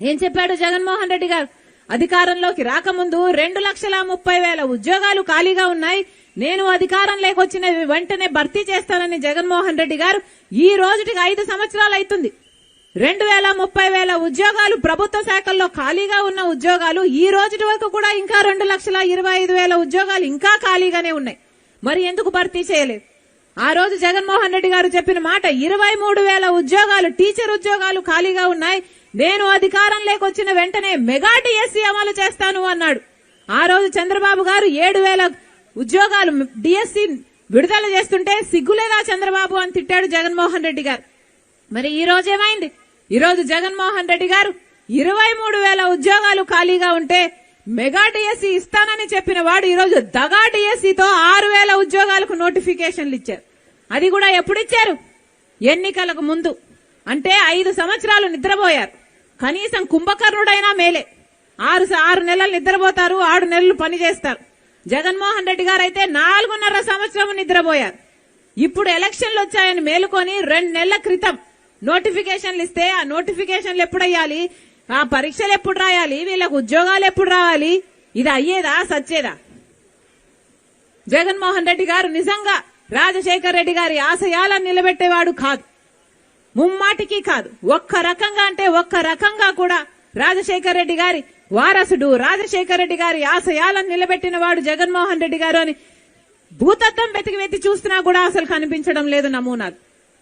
ఏం చెప్పాడు జగన్మోహన్ రెడ్డి గారు? అధికారంలోకి రాకముందు రెండు లక్షల ముప్పై వేల ఉద్యోగాలు ఖాళీగా ఉన్నాయి. నేను అధికారం లేకొచ్చిన వెంటనే భర్తీ చేస్తానని జగన్మోహన్ రెడ్డి గారు ఈ రోజుటికి ఐదు సంవత్సరాలు అవుతుంది రెండు వేల ముప్పై వేల ఉద్యోగాలు ప్రభుత్వ శాఖల్లో ఖాళీగా ఉన్న ఉద్యోగాలు ఈ రోజుటి వరకు కూడా ఇంకా రెండు లక్షల ఇరవై ఐదు వేల ఉద్యోగాలు ఇంకా ఖాళీగానే ఉన్నాయి. మరి ఎందుకు భర్తీ చేయలేదు? ఆ రోజు జగన్మోహన్ రెడ్డి గారు చెప్పిన మాట ఇరవై మూడు వేల ఉద్యోగాలు టీచర్ ఉద్యోగాలు ఖాళీగా ఉన్నాయి. నేను అధికారం లేకొచ్చిన వెంటనే మెగా డిఎస్సీ అమలు చేస్తాను అన్నాడు. ఆ రోజు చంద్రబాబు గారు ఏడు వేల ఉద్యోగాలు డిఎస్సీ విడుదల చేస్తుంటే సిగ్గులేదా చంద్రబాబు అని తిట్టాడు జగన్మోహన్ రెడ్డి గారు. మరి ఈ రోజు ఏమైంది? ఈ రోజు జగన్మోహన్ రెడ్డి గారు ఇరవై మూడు వేల ఉద్యోగాలు ఖాళీగా ఉంటే మెగా డిఎస్సీ ఇస్తానని చెప్పిన వాడు ఈరోజు దగా డిఎస్సీతో ఆరు వేల ఉద్యోగాలకు నోటిఫికేషన్లు ఇచ్చారు. అది కూడా ఎప్పుడు ఇచ్చారు ఎన్నికలకు ముందు. అంటే ఐదు సంవత్సరాలు నిద్రపోయారు. కనీసం కుంభకర్ణుడైనా మేలే. ఆరు ఆరు నెలలు నిద్రపోతారు ఆరు నెలలు పని చేస్తారు. జగన్మోహన్ రెడ్డి గారు అయితే నాలుగున్నర సంవత్సరం నిద్రపోయారు. ఇప్పుడు ఎలక్షన్లు వచ్చాయని మేలుకొని రెండు నెలల క్రితం నోటిఫికేషన్లు ఇస్తే ఆ నోటిఫికేషన్లు ఎప్పుడు అయ్యాలి? ఆ పరీక్షలు ఎప్పుడు రాయాలి? వీళ్ళకు ఉద్యోగాలు ఎప్పుడు రావాలి? ఇది అయ్యేదా సచ్చేదా? జగన్మోహన్ రెడ్డి గారు నిజంగా రాజశేఖర్ రెడ్డి గారి ఆశయాలను నిలబెట్టేవాడు కాదు. ముమ్మాటికి కాదు. ఒక్క రకంగా అంటే ఒక్క రకంగా కూడా రాజశేఖర్ రెడ్డి గారి వారసుడు రాజశేఖర రెడ్డి గారి ఆశయాలను నిలబెట్టిన వాడు జగన్మోహన్ రెడ్డి గారు అని భూతత్వం వెతికి వెతి చూస్తున్నా కూడా అసలు కనిపించడం లేదు నమూనాలు